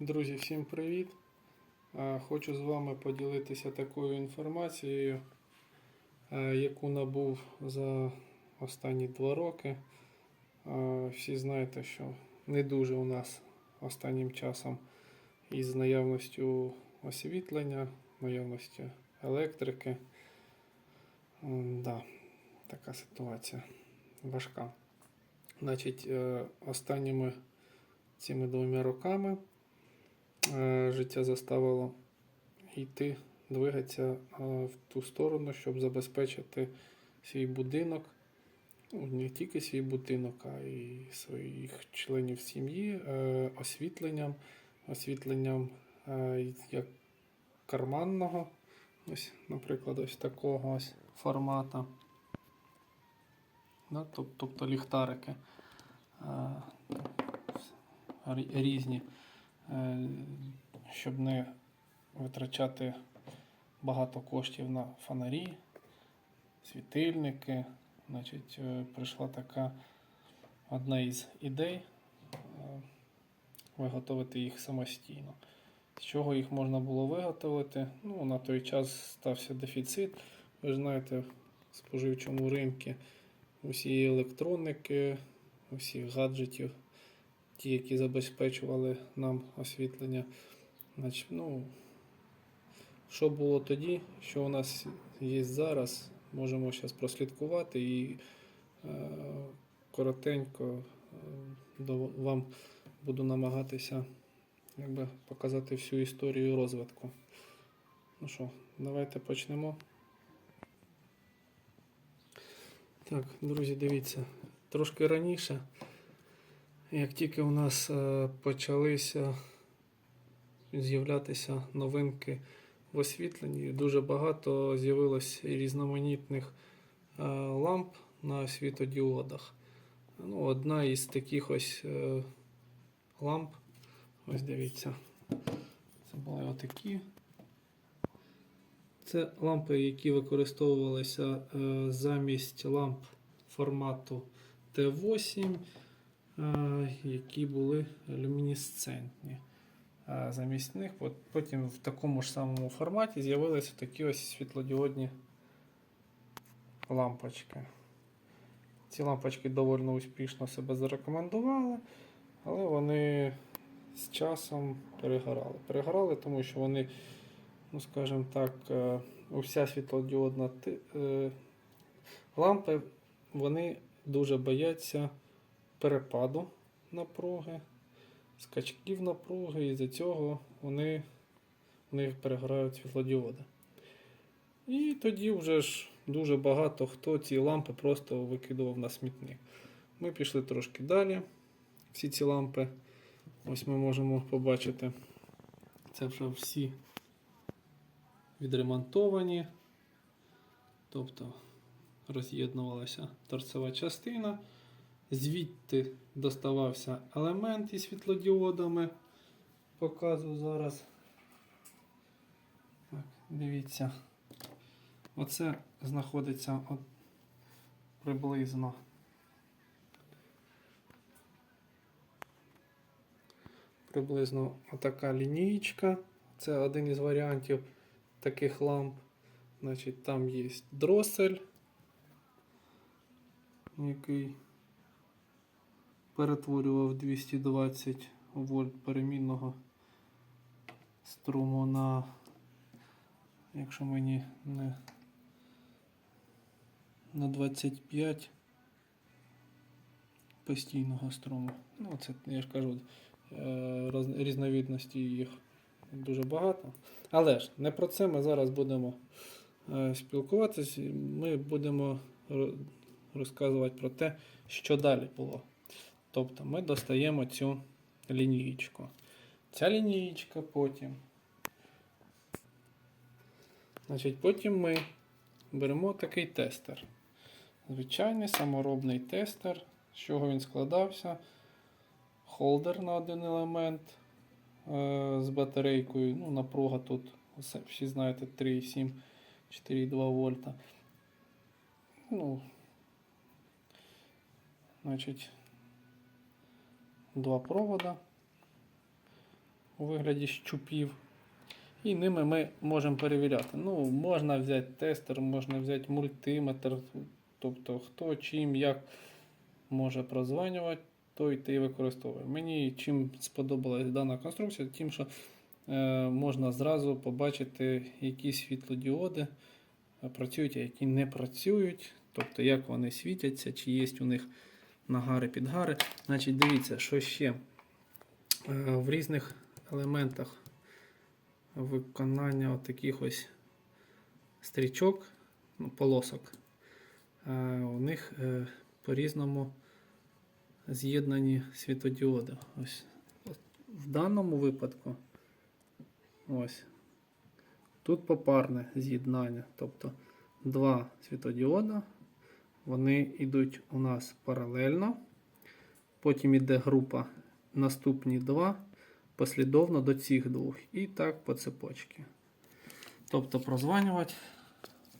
Друзі, всім привіт! Е, Хочу з вами поділитися такою інформацією, е, яку набув за останні два роки. Е, Всі знаєте, що не дуже у нас останнім часом із наявністю освітлення, наявністю електрики. Да, така ситуація важка. Значить, останніми цими двома роками життя заставило йти, двигатися е, в ту сторону, щоб забезпечити свій будинок, ну, не тільки свій будинок, а й своїх членів сім'ї е, освітленням, освітленням е, як карманного, ось, наприклад, ось такого ось формата. Тобто ліхтарики. Е, різні, е, щоб не витрачати багато коштів на фонарі, світильники. Значить, е, прийшла така одна із ідей е, виготовити їх самостійно. З чого їх можна було виготовити? Ну, на той час стався дефіцит. Ви знаєте, в споживчому ринку усієї електроніки, усіх гаджетів, ті, які забезпечували нам освітлення. Значить, ну, що було тоді, що у нас є зараз, можемо зараз прослідкувати і е, коротенько е, вам буду намагатися якби, показати всю історію розвитку. Ну що, давайте почнемо. Так, друзі, дивіться, трошки раніше, як тільки у нас е, почалися з'являтися новинки в освітленні, дуже багато з'явилось різноманітних е, ламп на світодіодах. Ну, одна із таких ось е, ламп, ось дивіться, це були отакі. Це лампи, які використовувалися замість ламп формату Т8, е, які були люмінесцентні. Е, замість них потім в такому ж самому форматі з'явилися такі ось світлодіодні лампочки. Ці лампочки доволі успішно себе зарекомендували, але вони з часом перегорали. Перегорали, тому що вони ну скажімо так, е, уся світлодіодна е, лампи, вони дуже бояться перепаду напруги, скачків напруги, і за цього вони, в них перегорають світлодіоди. І тоді вже ж дуже багато хто ці лампи просто викидував на смітник. Ми пішли трошки далі. Всі ці лампи, ось ми можемо побачити, це вже всі відремонтовані, тобто роз'єднувалася торцева частина, звідти доставався елемент із світлодіодами. Показую зараз. Так, дивіться. Оце знаходиться от приблизно. Приблизно отака лінієчка. Це один із варіантів таких ламп. Значить, там є дросель, який перетворював 220 вольт перемінного струму на, якщо мені не на 25 постійного струму. Ну, це я ж кажу, е, різновидності їх дуже багато. Але ж не про це ми зараз будемо е, спілкуватися. Ми будемо розказувати про те, що далі було. Тобто ми достаємо цю лінієчку. Ця лінієчка потім. Значить, потім ми беремо такий тестер. Звичайний саморобний тестер. З чого він складався? Холдер на один елемент е, з батарейкою. Ну, напруга тут, всі знаєте, 3,7, 4,2 вольта. Ну, значить, два провода. у вигляді щупів. І ними ми можемо перевіряти. Ну, можна взяти тестер, можна взяти мультиметр. Тобто хто чим як може прозванювати, той ти і використовує. Мені чим сподобалась дана конструкція, тим, що е, можна зразу побачити, які світлодіоди працюють, а які не працюють. Тобто, як вони світяться, чи є у них нагари, підгари. Значить, дивіться, що ще Е, в різних елементах виконання таких ось стрічок, ну, полосок. е, У них е, по-різному з'єднані світодіоди. Ось в даному випадку ось тут попарне з'єднання. Тобто два світодіода, вони йдуть у нас паралельно. Потім йде група наступні два послідовно до цих двох. І так по цепочці. Тобто прозванювати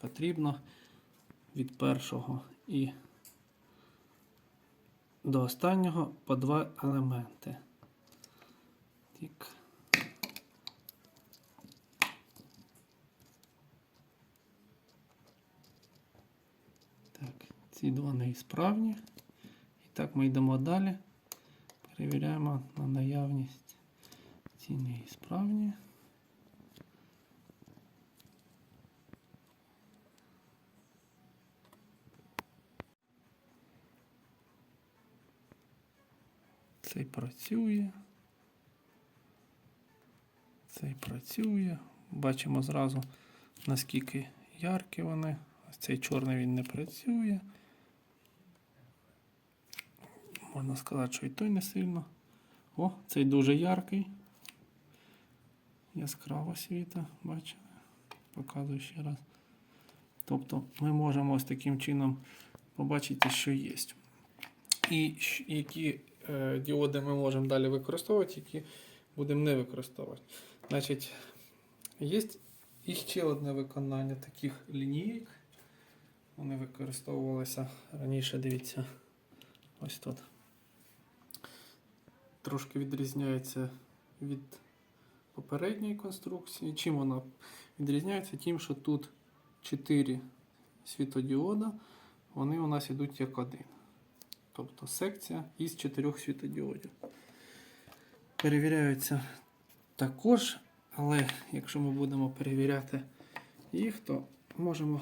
потрібно від першого і до останнього по два елементи. Так, ці два неісправні. І так ми йдемо далі. Перевіряємо на наявність ці неісправні. Цей працює. Цей працює. Бачимо зразу, наскільки яркі вони. Ось цей чорний він не працює. Можна сказати, що і той не сильно. О, цей дуже яркий. Яскраво світа, бачите? Показую ще раз. Тобто ми можемо ось таким чином побачити, що є. І які е, діоди ми можемо далі використовувати, які будемо не використовувати. Значить, є і ще одне виконання таких лінійок. Вони використовувалися раніше, дивіться, ось тут трошки відрізняється від попередньої конструкції. Чим вона відрізняється? Тим, що тут 4 світодіода, вони у нас йдуть як один. Тобто секція із 4 світодіодів. Перевіряються також, але якщо ми будемо перевіряти їх, то можемо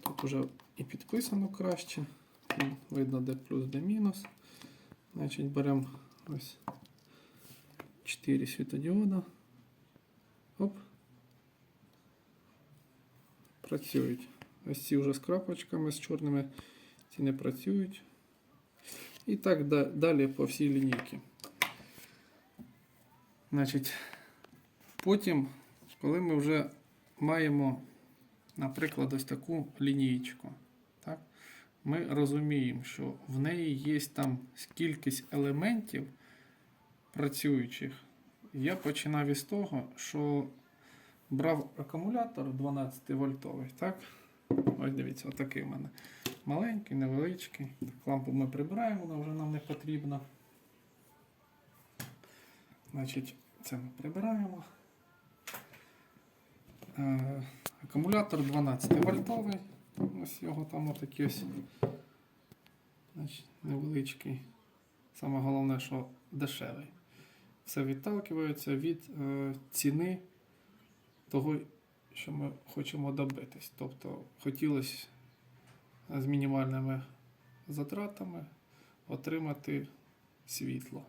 тут вже і підписано краще. Видно, де плюс, де мінус. Значить, беремо ось 4 світодіода. Оп. Працюють. Ось ці вже з крапочками, з чорними, ці не працюють. І так да- далі по всій лінійці. Значить, потім, коли ми вже маємо, наприклад, ось таку лінійку? Ми розуміємо, що в неї є там кількість елементів працюючих. Я починав із того, що брав акумулятор 12 вольтовий. Так? Ось дивіться, отакий в мене. Маленький, невеличкий. Лампу ми прибираємо, вона вже нам не потрібна. Значить, це ми прибираємо. Е, акумулятор 12 вольтовий. Ось його там отакий ось значить, невеличкий. Саме головне, що дешевий. Все відталкивається від е, ціни того, що ми хочемо добитись. Тобто хотілося з мінімальними затратами отримати світло.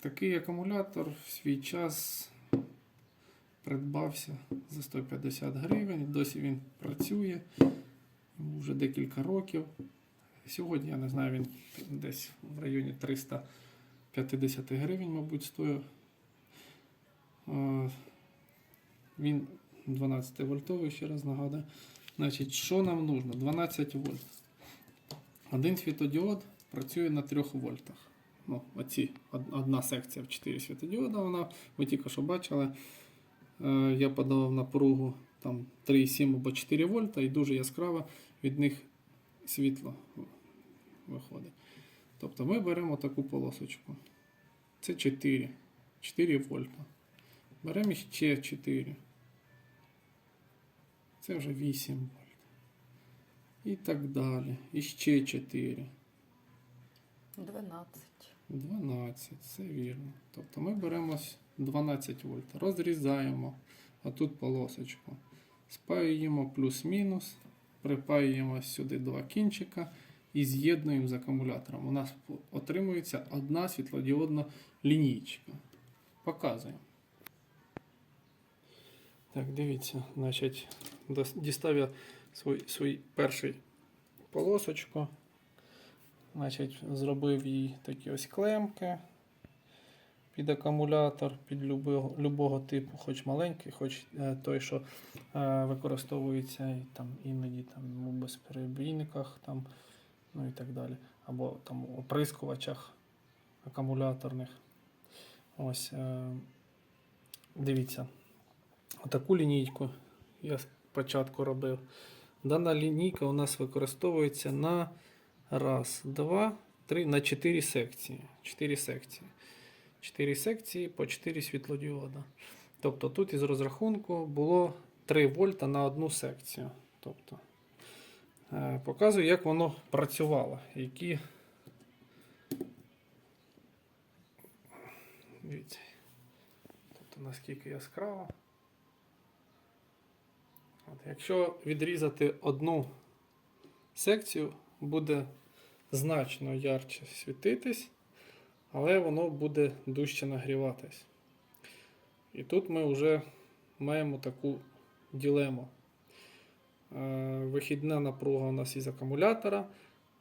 Такий акумулятор в свій час придбався за 150 гривень. Досі він працює вже декілька років. Сьогодні, я не знаю, він десь в районі 350 гривень, мабуть, стоїть. Е, Він 12 вольтовий, ще раз нагадую. Значить, що нам нужно? 12 вольт. Один світодіод працює на 3 вольтах. Ну, оці, одна секція в 4 світодіода, вона, ви тільки що бачили. Е, Я подавав напругу там 3,7 або 4 вольта і дуже яскраво від них світло виходить. Тобто ми беремо таку полосочку. Це 4. 4 вольта. Беремо ще 4. Це вже 8 вольт. І так далі. І ще 4. 12. 12, це вірно. Тобто ми беремо с- 12 вольт, розрізаємо отут полосочку, спаюємо плюс-мінус, припаюємо сюди два кінчика і з'єднуємо з акумулятором. У нас отримується одна світлодіодна лінійка. Показуємо. Так, дивіться, значить, дістав я свій, свій перший полосочку. Значить, зробив їй такі ось клемки під акумулятор, під любого, любого типу, хоч маленький, хоч е, той, що е, використовується і, там, іноді там, у безперебійниках там, ну і так далі. Або там у оприскувачах акумуляторних. Ось, е, дивіться, отаку лінійку я спочатку робив. Дана лінійка у нас використовується на Раз, два, три, на 4 секції. 4 секції. 4 секції по 4 світлодіода. Тобто тут із розрахунку було 3 вольта на одну секцію. Тобто, е, показую, як воно працювало. Які... Дивіться. Тобто наскільки яскраво. От, якщо відрізати одну секцію, буде значно ярче світитись, але воно буде дужче нагріватись. І тут ми вже маємо таку ділему. Е, Вихідна напруга у нас із акумулятора,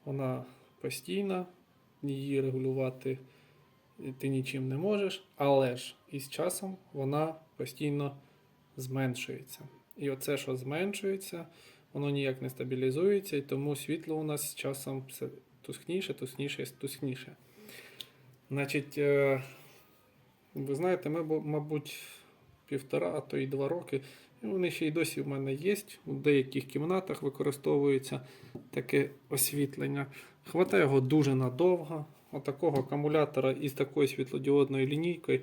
вона постійна, її регулювати ти нічим не можеш, але ж із часом вона постійно зменшується. І оце, що зменшується, воно ніяк не стабілізується, і тому світло у нас з часом все тускніше, тускніше, тускніше. Значить, е, ви знаєте, ми, мабуть, півтора, а то і два роки. І вони ще й досі в мене є. У деяких кімнатах використовується таке освітлення. Хватає його дуже надовго. Отакого акумулятора із такою світлодіодною лінійкою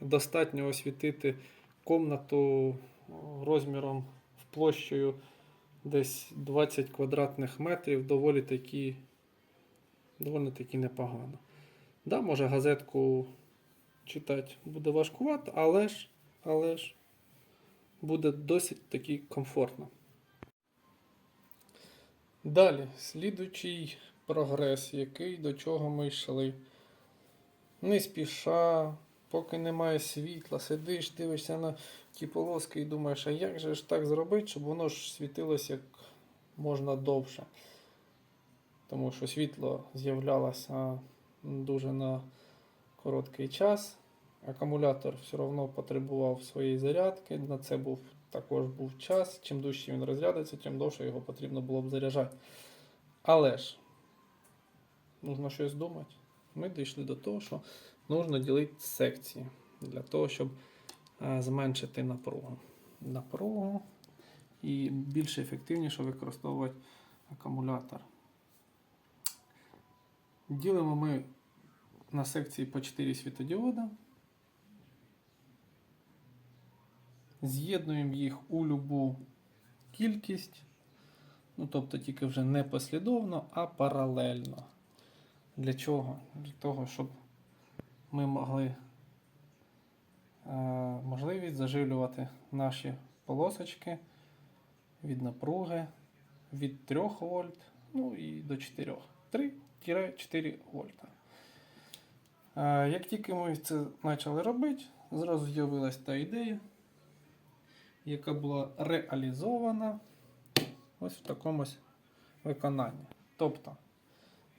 достатньо освітити комнату розміром в площею десь 20 квадратних метрів, доволі таки, доволі таки непогано. Да, може газетку читати буде важкувато, але ж, але ж буде досить таки комфортно. Далі, слідуючий прогрес, який до чого ми йшли. Не спіша, поки немає світла, сидиш, дивишся на ті полоски і думаєш, а як же ж так зробити, щоб воно ж світилось як можна довше. Тому що світло з'являлося дуже на короткий час. Акумулятор все одно потребував своєї зарядки. На це був також був час. Чим дужче він розрядиться, тим довше його потрібно було б заряджати. Але ж, нужно щось думати. Ми дійшли до того, що нужно ділити секції для того, щоб е, зменшити напругу. Напругу і більш ефективніше використовувати акумулятор. Ділимо ми на секції по 4 світодіода. З'єднуємо їх у любу кількість. Ну, тобто тільки вже не послідовно, а паралельно. Для чого? Для того, щоб ми могли е, можливість заживлювати наші полосочки від напруги від 3 вольт ну і до 4. 3-4 вольта. Е, Як тільки ми це почали робити, зразу з'явилася та ідея, яка була реалізована ось в такому виконанні. Тобто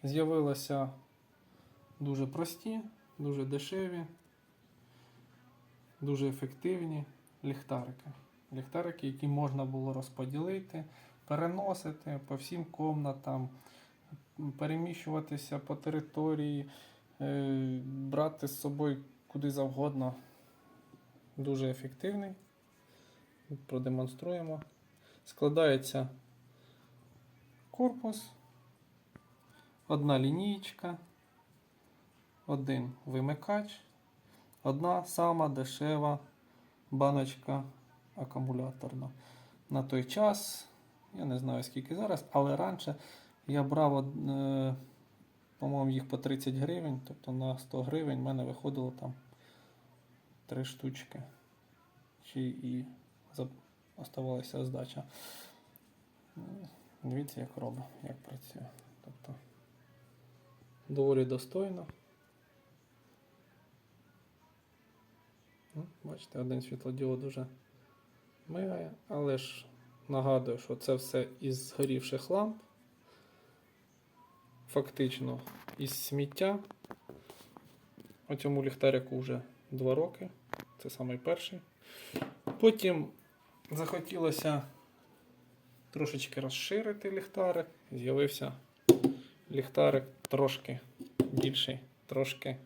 з'явилися дуже прості, дуже дешеві, дуже ефективні ліхтарики. Ліхтарики, які можна було розподілити, переносити по всім комнатам, переміщуватися по території, брати з собою куди завгодно. Дуже ефективний. Продемонструємо. Складається корпус, одна лінійка, один вимикач одна сама дешева баночка акумуляторна. На той час, я не знаю скільки зараз, але раніше я брав, од- е, по-моєму, їх по 30 гривень, тобто на 100 гривень в мене виходило там 3 штучки. Чи і оставалася здача. Дивіться, як робить, як працює. Тобто доволі достойно. Ну, Бачите, один світлодіод уже мигає, але ж нагадую, що це все із згорівших ламп. Фактично із сміття. У цьому ліхтарику вже 2 роки. Це самий перший. Потім захотілося трошечки розширити ліхтарик. З'явився ліхтарик трошки більший, трошки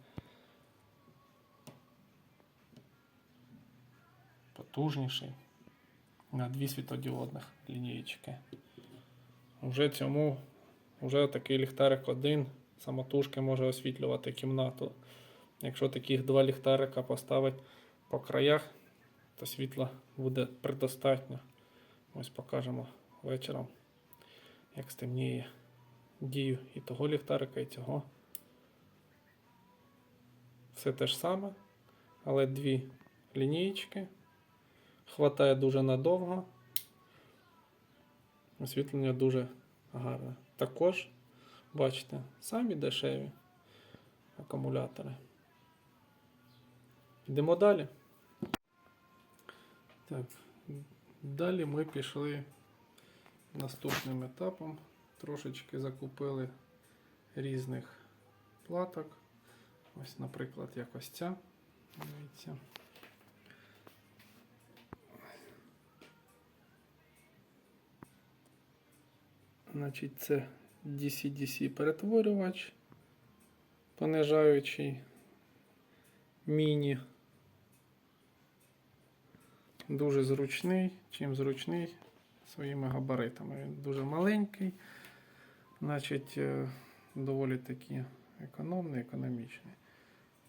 потужніший. На дві світодіодних лінієчки. Вже цьому вже такий ліхтарик один самотужки може освітлювати кімнату. Якщо таких два ліхтарика поставити по краях, то світла буде предостатньо. Ось покажемо вечором, як стемніє дію і того ліхтарика, і цього. Все те ж саме, але дві лінієчки. Хватає дуже надовго. Освітлення дуже гарне. Також, бачите, самі дешеві акумулятори. Йдемо далі. Так, далі ми пішли наступним етапом. Трошечки закупили різних платок. Ось, наприклад, як ось ця. Дивіться. Значить, це DC-DC перетворювач, понижаючий міні. Дуже зручний, чим зручний своїми габаритами. Він дуже маленький, значить, е, доволі таки економний, економічний.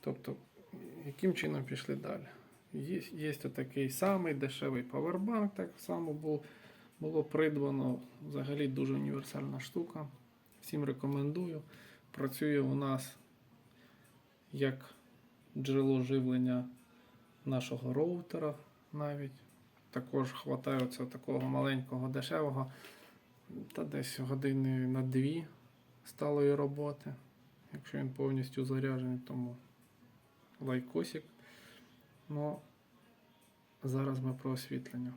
Тобто, яким чином пішли далі? Є, є такий самий дешевий павербанк, так само був, було придбано. Взагалі дуже універсальна штука. Всім рекомендую. Працює у нас як джерело живлення нашого роутера навіть. Також хватає оцього такого маленького дешевого, та десь години на дві сталої роботи. Якщо він повністю заряджений, тому лайкосик. Ну, зараз ми про освітлення.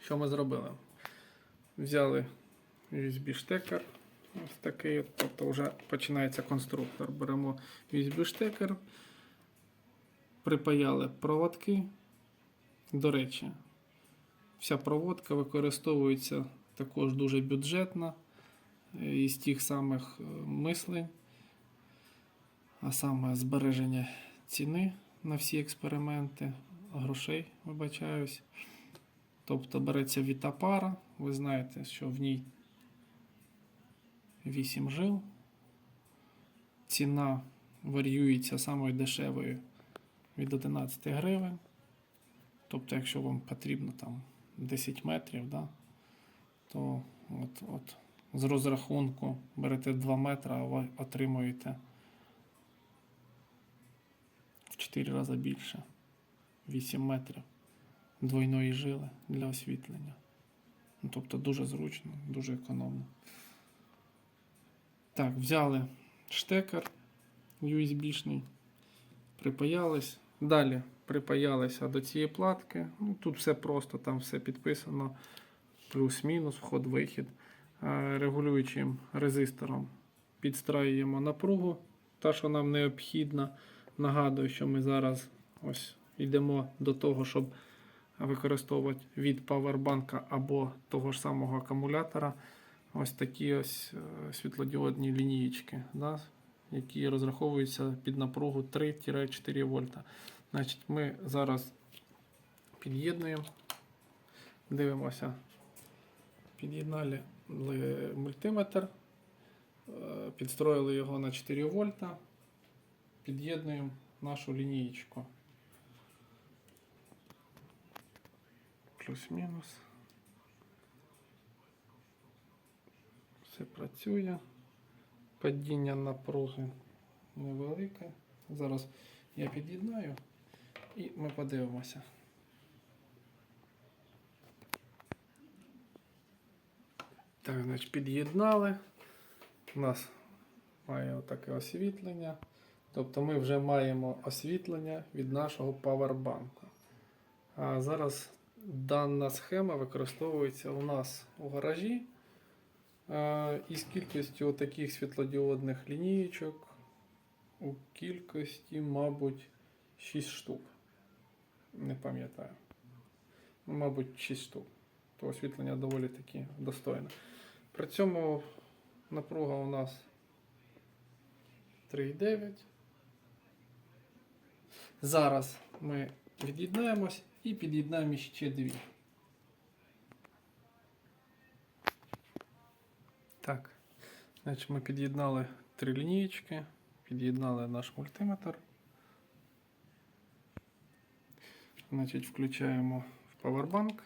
Що ми зробили? Взяли USB-штекер. Ось такий, тобто вже починається конструктор. Беремо USB-штекер, припаяли проводки. До речі, вся проводка використовується також дуже бюджетно е, із тих самих е, мислень, а саме збереження ціни на всі експерименти, грошей, вибачаюсь. Тобто береться вітапара, ви знаєте, що в ній 8 жил. Ціна варіюється самою дешевою від 11 гривень. Тобто, якщо вам потрібно там 10 метрів, да, то от, от, з розрахунку берете 2 метри, а ви отримуєте в 4 рази більше. 8 метрів двойної жили для освітлення. Ну, тобто дуже зручно, дуже економно. Так, взяли штекер USB-шний, припаялись. Далі припаялися до цієї платки. Ну, тут все просто, там все підписано. Плюс-мінус, вход-вихід. Регулюючим резистором підстраюємо напругу, та, що нам необхідна. Нагадую, що ми зараз ось йдемо до того, щоб використовувати від павербанка або того ж самого акумулятора ось такі ось е, світлодіодні лінієчки, да, які розраховуються під напругу 3-4 вольта. Значить, ми зараз під'єднуємо, дивимося, під'єднали мультиметр, е, підстроїли його на 4 вольта, під'єднуємо нашу лінієчку. Плюс-мінус. Все працює. Падіння напруги невелике. Зараз я під'єднаю і ми подивимося. Так, значить, під'єднали. У нас має таке освітлення. Тобто ми вже маємо освітлення від нашого павербанку. А зараз дана схема використовується у нас у гаражі. Із кількістю таких світлодіодних лінієчок у кількості, мабуть, 6 штук. Не пам'ятаю. Ну, мабуть, 6 штук. То освітлення доволі таки достойне. При цьому напруга у нас 3,9. Зараз ми від'єднаємось і під'єднаємо ще дві. Так, значить ми під'єднали три лінієчки, під'єднали наш мультиметр. Значить, включаємо в павербанк.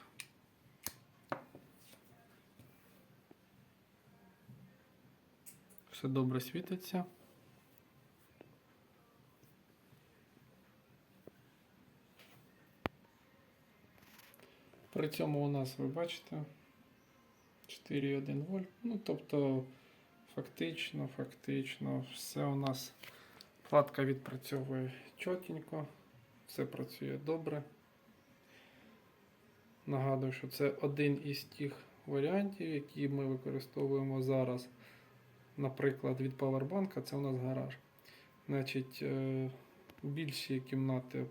Все добре світиться. При цьому у нас, ви бачите, 4,1 вольт. Ну, тобто, фактично, фактично, все у нас платка відпрацьовує чотенько, все працює добре. Нагадую, що це один із тих варіантів, які ми використовуємо зараз. Наприклад, від павербанка це у нас гараж. Значить, е, більші кімнати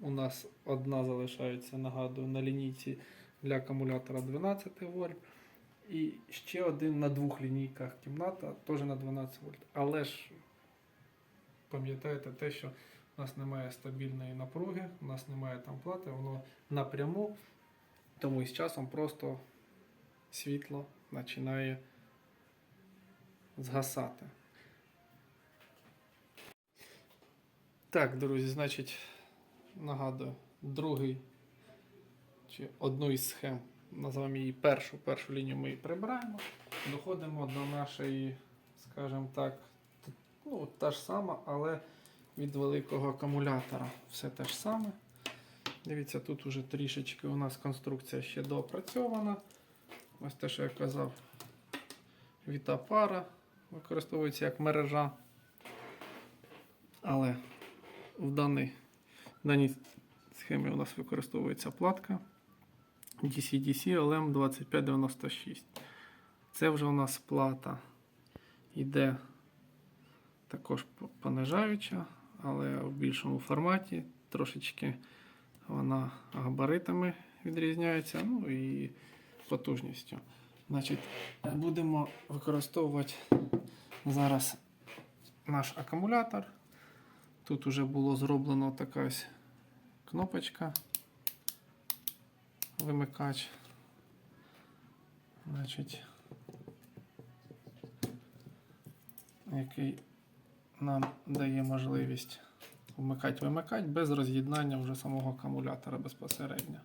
у нас одна залишається, нагадую, на лінійці для акумулятора 12 вольт. І ще один на двох лінійках кімната, теж на 12 вольт. Але ж пам'ятаєте те, що у нас немає стабільної напруги, у нас немає там плати, воно напряму, тому із часом просто світло починає згасати. Так, друзі, значить, нагадую, другий чи одну із схем, називаємо її першу, першу лінію ми її прибираємо. Доходимо до нашої, скажімо так, ну, та ж сама, але від великого акумулятора. Все те ж саме. Дивіться, тут уже трішечки у нас конструкція ще доопрацьована. Ось те, що я казав, віта пара використовується як мережа. Але в даній, в даній схемі у нас використовується платка DC-DC LM2596. Це вже у нас плата йде також понижаюча, але в більшому форматі. Трошечки вона габаритами відрізняється, ну і потужністю. Значить, будемо використовувати зараз наш акумулятор. Тут вже було зроблено така ось кнопочка, вимикач. Значить, який нам дає можливість вмикати-вимикати без роз'єднання вже самого акумулятора безпосередньо.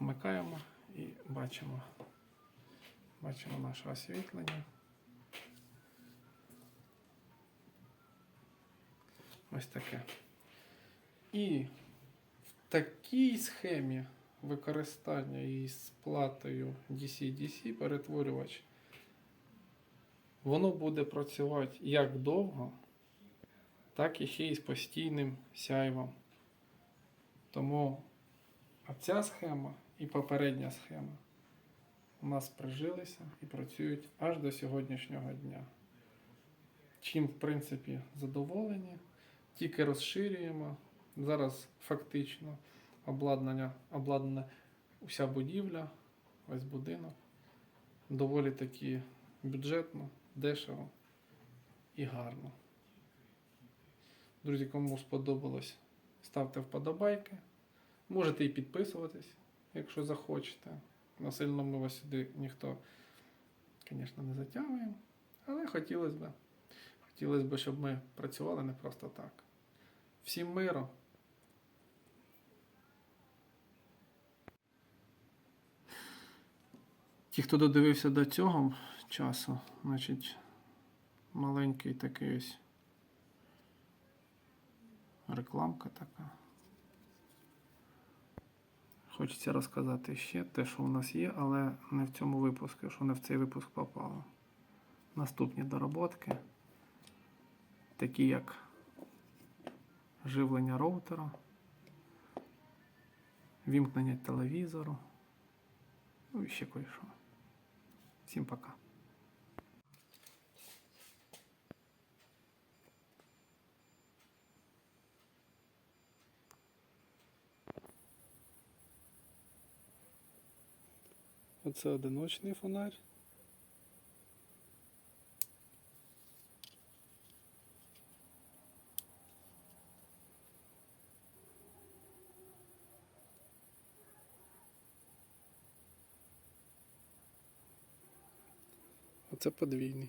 Вмикаємо і бачимо, бачимо наше освітлення. Ось таке. І в такій схемі використання із платою DC-DC перетворювач, воно буде працювати як довго, так і ще й з постійним сяйвом. Тому ця схема і попередня схема у нас прижилися і працюють аж до сьогоднішнього дня. Чим, в принципі, задоволені, тільки розширюємо. Зараз фактично обладнання, обладнана уся будівля, весь будинок. Доволі таки бюджетно, дешево і гарно. Друзі, кому сподобалось, ставте вподобайки. Можете і підписуватись, якщо захочете. Насильно ми вас сюди ніхто, звісно, не затягуємо. Але хотілося б. Хотілося б, щоб ми працювали не просто так. Всім миру. Ті, хто додивився до цього часу, значить, маленький такий ось рекламка така. Хочеться розказати ще те, що у нас є, але не в цьому випуску, що не в цей випуск попало. Наступні доработки, такі як живлення роутера, вімкнення телевізору, ну і ще кое-що. Всім пока. Оце одиночний фонарь. Оце подвійний.